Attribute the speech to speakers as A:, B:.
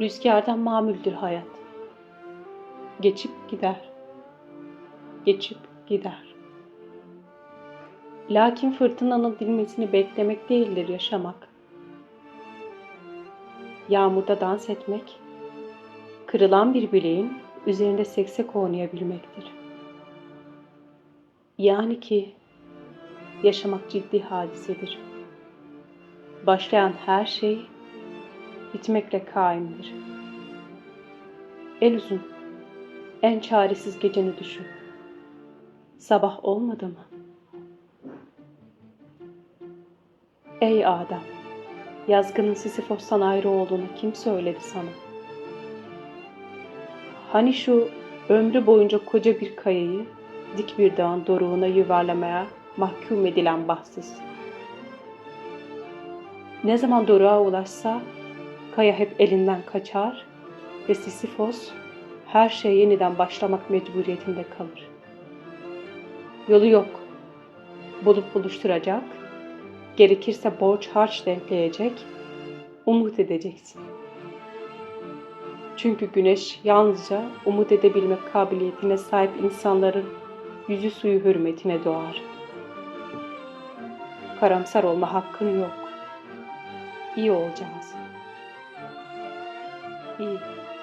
A: Rüzgardan mamüldür hayat. Geçip gider. Geçip gider. Lakin fırtınanın dinmesini beklemek değildir yaşamak. Yağmurda dans etmek, kırılan bir bileğin üzerinde seksek oynayabilmektir. Yani ki yaşamak ciddi hadisedir. Başlayan her şey bitmekle kaimdir. El uzun, en çaresiz geceni düşün. Sabah olmadı mı? Ey Adem, yazgının Sisyphos'tan ayrı olduğunu kim söyledi sana? Hani şu ömrü boyunca koca bir kayayı dik bir dağın doruğuna yuvarlamaya mahkum edilen bahtsız. Ne zaman doruğa ulaşsa kaya hep elinden kaçar ve Sisyphos her şey yeniden başlamak mecburiyetinde kalır. Yolu yok. Bulup buluşturacak, gerekirse borç harç denkleyecek, umut edeceksin. Çünkü güneş yalnızca umut edebilmek kabiliyetine sahip insanların yüzü suyu hürmetine doğar. Karamsar olma hakkın yok. İyi olacağız. 一。